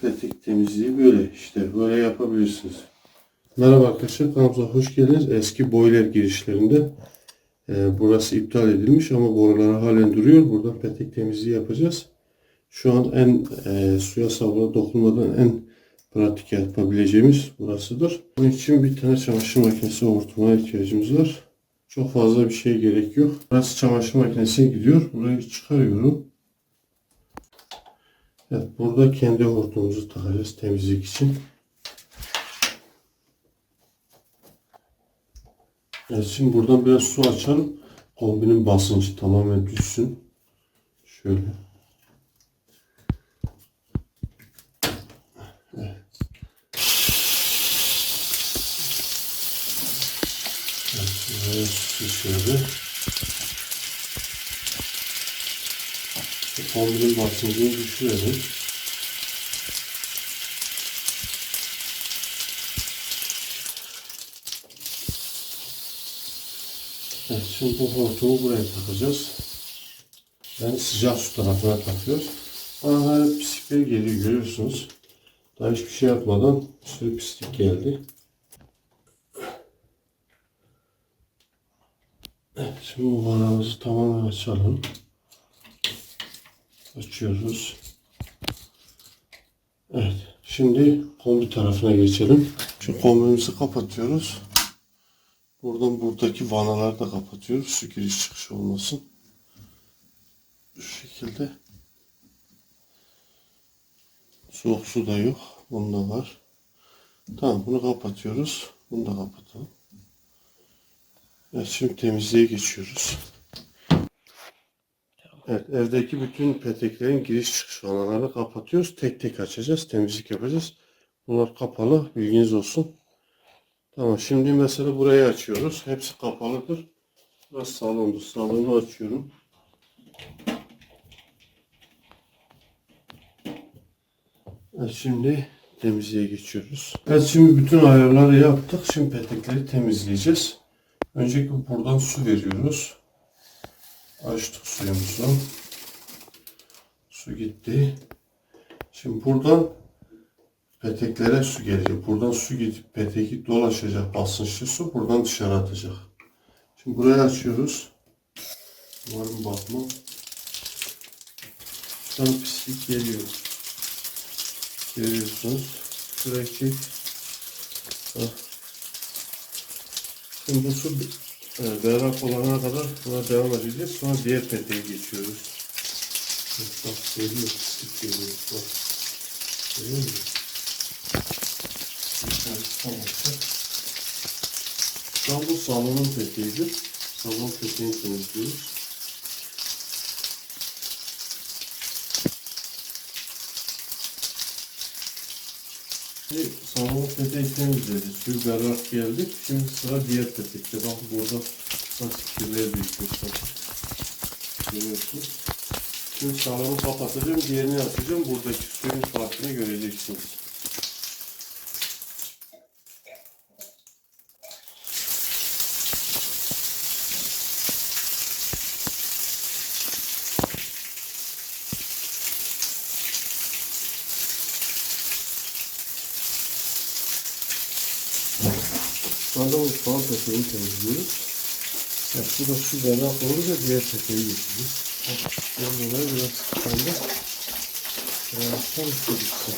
Petek temizliği böyle işte böyle yapabilirsiniz. Merhaba arkadaşlar kanalımıza hoş geldiniz. Eski boiler girişlerinde e, burası iptal edilmiş ama boruları halen duruyor. Buradan petek temizliği yapacağız. Şu an en e, suya sabuna dokunmadan en pratik yapabileceğimiz burasıdır. Bunun için bir tane çamaşır makinesi hortumuna ihtiyacımız var. Çok fazla bir şey gerek yok. Burası çamaşır makinesine gidiyor. Burayı çıkarıyorum. Evet, burada kendi hortumumuzu takacağız temizlik için. Evet, şimdi buradan biraz su açalım. Kombinin basıncı tamamen düşsün. Şöyle. Evet. Evet, şöyle. Kombinin basıncını düşürelim. Evet, şimdi bu hortumu buraya takacağız. Yani sıcak su tarafına takıyoruz. Bana hep pislikler geliyor görüyorsunuz. Daha hiçbir şey yapmadan bir sürü pislik geldi. Evet, şimdi bu vanamızı tamamen açalım. Açıyoruz. Evet, şimdi kombi tarafına geçelim. Şu kombimizi kapatıyoruz. Buradan buradaki vanaları da kapatıyoruz. Su giriş çıkış olmasın. Şu şekilde. Soğuk su da yok. Bunda var. Tamam bunu kapatıyoruz. Bunu da kapatalım. Evet şimdi temizliğe geçiyoruz. Evet evdeki bütün peteklerin giriş çıkış vanalarını kapatıyoruz. Tek tek açacağız. Temizlik yapacağız. Bunlar kapalı. Bilginiz olsun. Tamam şimdi mesela burayı açıyoruz. Hepsi kapalıdır. Burası salondu. Salonu açıyorum. Evet, şimdi temizliğe geçiyoruz. Evet şimdi bütün ayarları yaptık. Şimdi petekleri temizleyeceğiz. Öncelikle buradan su veriyoruz. Açtık suyumuzu. Su gitti. Şimdi buradan peteklere su gelecek. Buradan su gidip peteki dolaşacak basınçlı su. Buradan dışarı atacak. Şimdi burayı açıyoruz. Umarım bakma. Şuradan pislik geliyor. Görüyorsunuz. Bak. Şimdi bu su e, berrak olana kadar buna devam edeceğiz. Sonra diğer peteğe geçiyoruz. Bak geliyor. Pislik geliyor. Bak. Görüyor musun? Şu bu salonun peteğidir. Salon peteğini temizliyoruz. Şimdi salonun peteği temizledi. Suyu berrak geldi. Şimdi sıra diğer petekte. Bak burada nasıl kirler birikmiş. Bak. Görüyorsunuz. Şimdi salonu kapatacağım. Diğerini açacağım. Buradaki suyun farkını göreceksiniz. Şu anda mutfağın peteğini temizliyoruz. Evet, bu da su berrak olunca diğer peteği geçeceğiz. Ben dolayı biraz. Yavaştan su gitsin.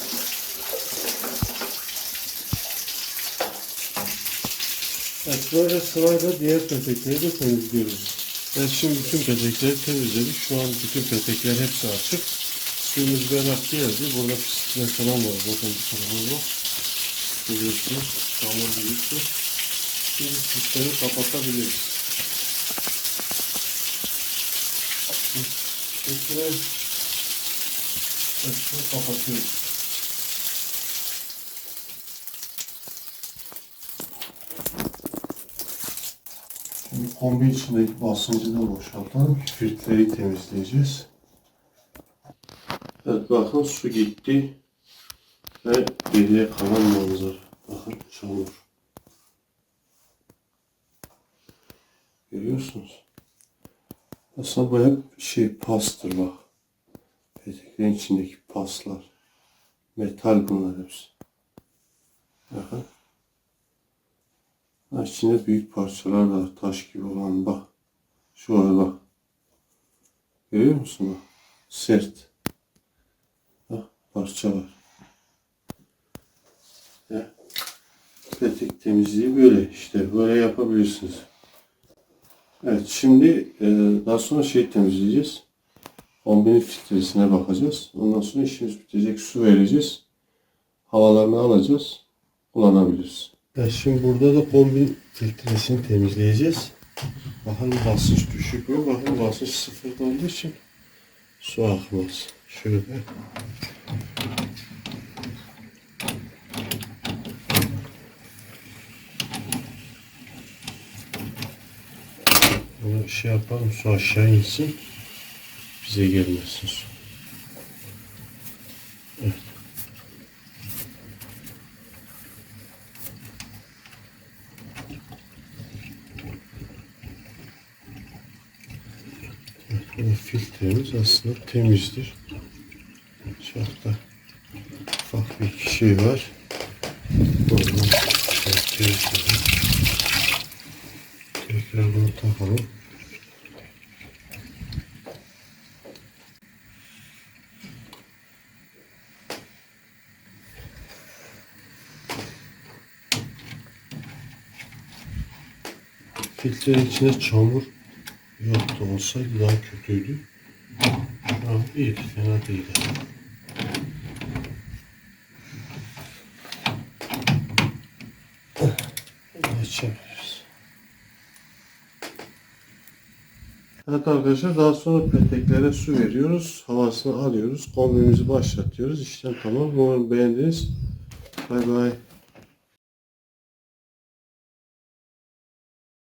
Evet, böyle sırayla diğer petekleri de temizliyoruz. Evet, şimdi bütün petekleri temizledik. Şu an bütün petekler hepsi açık. Suyumuz berrak geldi. Burada pislikler falan var. Bakın bu tarafa bak. Görüyorsunuz. Çamur büyüktü. Şimdi sistemi kapatabiliriz. Evet, şunu kapatıyoruz. Şimdi kombi içindeki basıncı da boşaltalım. Filtreyi temizleyeceğiz. Evet bakın su gitti. Ve geriye kalan manzara. Bakın çamur. Görüyorsunuz. Aslında hep şey pastır bak. Peteklerin içindeki paslar. Metal bunlar hepsi. Bakın. Ha, içinde büyük parçalar var. Taş gibi olan bak. Şu var bak. Görüyor musun bak? Sert. Bak parça var. Ya. Petek temizliği böyle işte. Böyle yapabilirsiniz. Evet şimdi e, daha sonra şey temizleyeceğiz. Kombinin filtresine bakacağız. Ondan sonra işimiz bitecek. Su vereceğiz. Havalarını alacağız. Kullanabiliriz. Evet, şimdi burada da kombin filtresini temizleyeceğiz. Bakın basınç düşük mü? Bakın basınç sıfırda olduğu için su akmaz. Şöyle. Bunu şey yapalım su aşağı insin. Bize gelmesin su. Evet. Filtremiz aslında temizdir. Da ufak bir şey var. Temizleyelim. Tekrar bunu takalım. Filtrenin içinde çamur yoktu olsaydı daha kötüydü. Şu an iyi, fena değil. Açabiliriz. Evet arkadaşlar daha sonra peteklere su veriyoruz. Havasını alıyoruz. Kombimizi başlatıyoruz. İşlem tamam. Umarım beğendiniz. Bay bay.